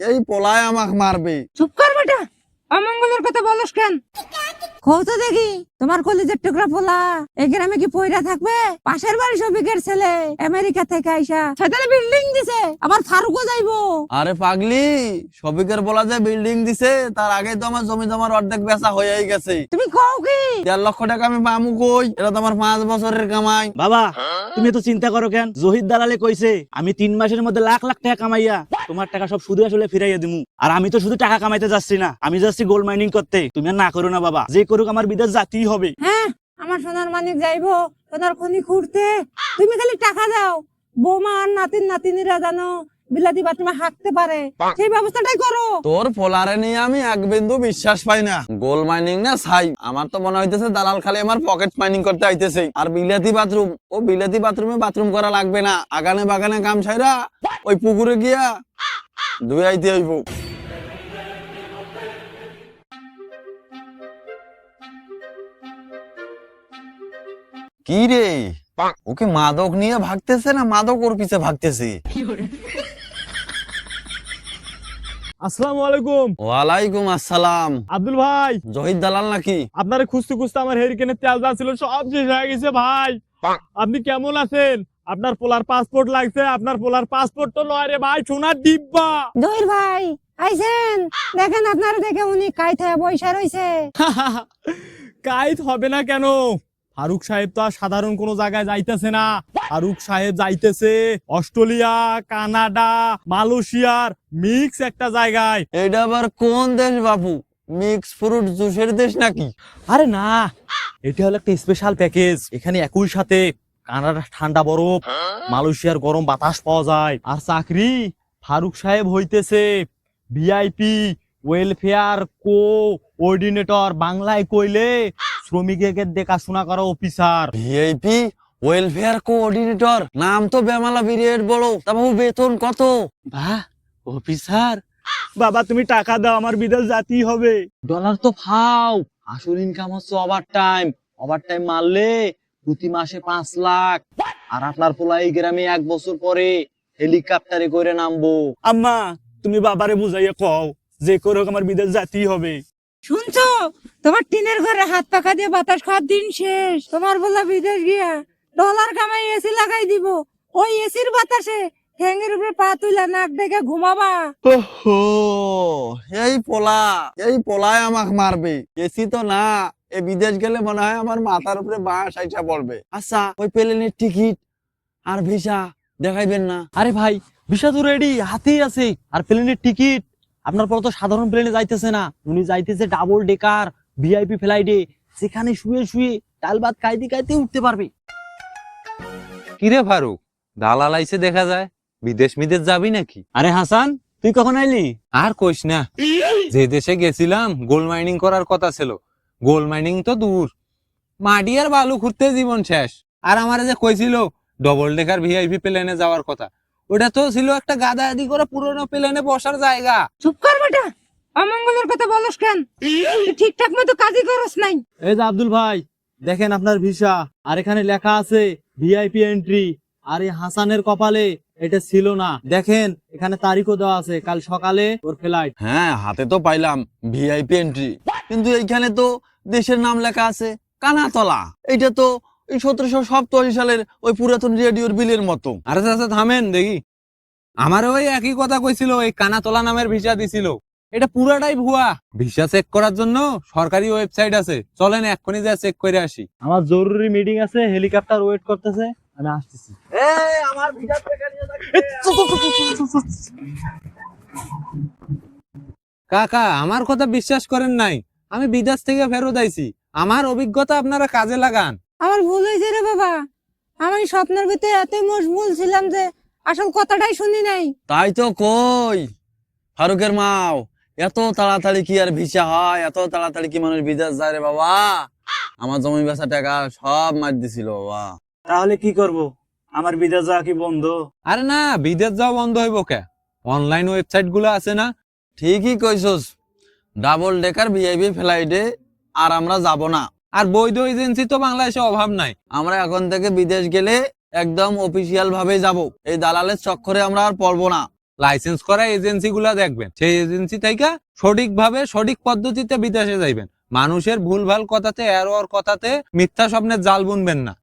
এই পোলায় আমাক মারবে। চুপ কর বেটা অমঙ্গলের কথা বলস কেন? কত দেখি তোমার কলেজের টুকরা পোলা এই গ্রামে কি পয়রা থাকবে? পাশের বাড়ি শফিকের ছেলে আমেরিকা থেকে আইসা। সেখানে বিল্ডিং দিছে আবার ফারুকও যাইবো। আরে পাগলি সবিকের বলা যায় বিল্ডিং দিছে তার আগে তো আমার জমি জমার অর্ধেক বেচা হয়েই গেছে। তুমি কও কি? দেড় লক্ষ টাকা আমি পামু কই? এটা তো আমার পাঁচ বছরের কামাই। বাবা তুমি তো চিন্তা করো কেন? জহির দালালে কইছে আমি তিন মাসের মধ্যে লাখ লাখ টাকা কামাইয়া। তোমার টাকা সব শুধু আসলে ফিরাইয়া দিমু। আর আমি তো শুধু টাকা কামাইতে যাচ্ছি না, আমি যাচ্ছি গোল্ড মাইনিং করতে। তুমি আর না করো না বাবা, যে করুক আমার বিদেশ জাতি হবে। হ্যাঁ আমার সোনার মানিক যাইবো, সোনার খনি খুঁড়তে। তুমি খালি টাকা দাও। বৌমা আর নাতিন, নাতিনিরা জানো বিলাতি বাতিমা হাঁকতে পারে। সেই ব্যবস্থাটাই করো। তোর পোলারে নিয়ে আমি এক বিন্দু বিশ্বাস পাই না। গোল মাইনিং না ছাই। আমার তো মনে হইতেছে দালাল খালি আমার পকেট মাইনিং করতে আইতেছে। আর বিলাতি বাথরুম ও বিলাতি বাথরুমে বাথরুম করা লাগবে না। আগানে বাগানে কাম ছাইরা ওই পুকুরে গিয়া ধুয়ে আইতে হইব। কি রে? ওকে মাদক নিয়ে ভাগতেছে না মাদক ওর পিছে ভাগতেছে? আসসালামু আলাইকুম। ওয়ালাইকুম আসসালাম। আব্দুল ভাই। জহির দালাল নাকি? আপনারে খুঁজতে খুঁজতে আমার হেরিকেনের তেল যা ছিল সব শেষ হয়ে গেছে ভাই। আপনি কেমন আছেন? আপনার পোলার পাসপোর্ট লাগছে আপনার পোলার পাসপোর্ট তো নয় রে ভাই সোনার ডিব্বা। জহির ভাই আইছেন? দেখেন আপনার দেখে উনি কাইথা বৈশা রইছে। কাইত হবে না কেন? ফারুক সাহেব তো আর সাধারণ কোনো জায়গায় যাইতেছে না। ফারুক সাহেব যাইতেছে অস্ট্রেলিয়া কানাডা মালয়েশিয়ার মিক্স একটা জায়গায়। এটা আবার কোন দেশ বাপু? মিক্স ফ্রুট জুসের দেশ নাকি? আরে না এটা হলো একটা স্পেশাল প্যাকেজ এখানে একই সাথে কানাডার ঠান্ডা বরফ মালয়েশিয়ার গরম বাতাস পাওয়া যায়। আর চাকরি ফারুক সাহেব হইতেছে ভিআইপি ওয়েলফেয়ার কো অর্ডিনেটর বাংলায় কইলে শ্রমিকের দেখাশোনা করা অফিসার ভিআইপি ওয়েলফেয়ার কোঅর্ডিনেটর নাম তো বেমালা বিরিয়ার বড় তা বাবু বেতন কত? বা অফিসার বাবা তুমি টাকা দাও আমার বিদেশ জাতি হবে। ডলার তো ফাও আসল ইনকাম হচ্ছে ওভার টাইম ওভার টাইম মারলে প্রতি মাসে পাঁচ লাখ। আর আপনার পোলা এই গ্রামে এক বছর পরে হেলিকপ্টারে করে নামবো। আম্মা তুমি বাবারে বুঝাইয়া কও যে করে হোক আমার বিদেশ জাতি হবে। শুনছো? তোমার টিনের ঘরে হাত পাখা দিয়ে বাতাস খাওয়ার দিন শেষ। তোমার বলা বিদেশ গিয়া ডলার কামাই এসি লাগাই দিব। ওই এসির বাতাসে ঠ্যাঙের উপরে পা তুইলা নাক ডেকে ঘুমাবা। ওহো এই পোলা এই পোলায় আমাকে মারবে। এসি তো না এ বিদেশ গেলে মনে হয় আমার মাথার উপরে বাঁশ আইসা পড়বে। আচ্ছা ওই প্লেনের টিকিট আর ভিসা দেখাইবেন না। আরে ভাই ভিসা তো রেডি হাতেই আছে। আর প্লেনের টিকিট আপনার পর তো সাধারণ প্লেনে যাইতেছে না। উনি যাইতেছে ডাবল ডেকার ভিআইপি ফ্লাইটে সেখানে শুয়ে শুয়ে ডাল ভাত খাইতে খাইতে উঠতে পারবে। কিরে ফারুক দালাল আইছে দেখা যায়। বিদেশ মিদেশ যাবি নাকি? আরে হাসান তুই কখন আইলি? আর কইস না যে দেশে গেছিলাম গোল্ড মাইনিং করার কথা ছিল। গোল্ড মাইনিং তো দূর। মাটি আর বালু খুঁড়তে জীবন শেষ। আর আমার যে কইছিল ডবল ডেকার ভিআইপি প্লেনে যাওয়ার কথা। ওটা তো ছিল একটা গাদা আদি করে পুরোনো প্লেনে বসার জায়গা। চুপ কর বেটা অমঙ্গলের কথা বলস কেন? ঠিকঠাক মতো কাজই করস নাই। এই যে আব্দুল ভাই দেখেন আপনার ভিসা আর এখানে লেখা আছে ভিআইপি এন্ট্রি আর এই হাসানের কপালে এটা ছিল না। দেখেন এখানে তারিখও দেওয়া আছে কাল সকালে ওর ফ্লাইট হ্যাঁ হাতে তো পাইলাম ভিআইপি এন্ট্রি কিন্তু এইখানে তো দেশের নাম লেখা আছে কানাতলা। এটা তো এই সতেরোশো সপ্তাশি সালের ওই পুরাতন রেডিওর বিলের মতো। আরে চাচা থামেন দেখি। আমার ওই একই কথা কইছিল এই কানাতলা নামের ভিসা দিছিল। এটা পুরাটাই ভুয়া। ভিসা চেক করার জন্য সরকারি ওয়েবসাইট আছে। চলেন এক্ষুনি যা চেক করে আসি। আমার জরুরি মিটিং আছে হেলিকপ্টার ওয়েট করতেছে আমি আসতেছি। কাকা আমার কথা বিশ্বাস করেন নাই। আমি বিদেশ থেকে ফেরত আইছি। আমার অভিজ্ঞতা আপনারা কাজে লাগান। আমার ভুল হয়েছে রে বাবা। আমি স্বপ্নের ভিতরে এতই মশগুল ছিলাম যে আসল কথাটাই শুনি নাই। তাই তো কই ফারুকের মাও এত তাড়াতাড়ি কি আর ভিসা হয় এত তাড়াতাড়ি কি মানুষ বিদেশ যায় রে বাবা? আমার জমি বেচা টাকা সব মার দিছিল বাবা। তাহলে কি করব? আমার বিদেশ যাওয়া কি বন্ধ? আরে না বিদেশ যাওয়া বন্ধ হইব কে? অনলাইন ওয়েবসাইটগুলো আছে না? ঠিকই কইছস ডাবল ডেকার ভিআইপি ফ্লাইটে আর আমরা যাব না। আর বৈধ এজেন্সি তো বাংলাদেশে অভাব নাই। আমরা এখন থেকে বিদেশ গেলে একদম অফিসিয়াল ভাবে যাব। এই দালালের চক্করে আমরা আর পড়ব না। লাইসেন্স করা এজেন্সি গুলা দেখবেন। সেই এজেন্সি থেকে সঠিকভাবে, সঠিক পদ্ধতিতে বিদেশে যাইবেন। মানুষের ভুলভাল কথাতে এর ওর কথাতে মিথ্যা স্বপ্নের জাল বুনবেন না।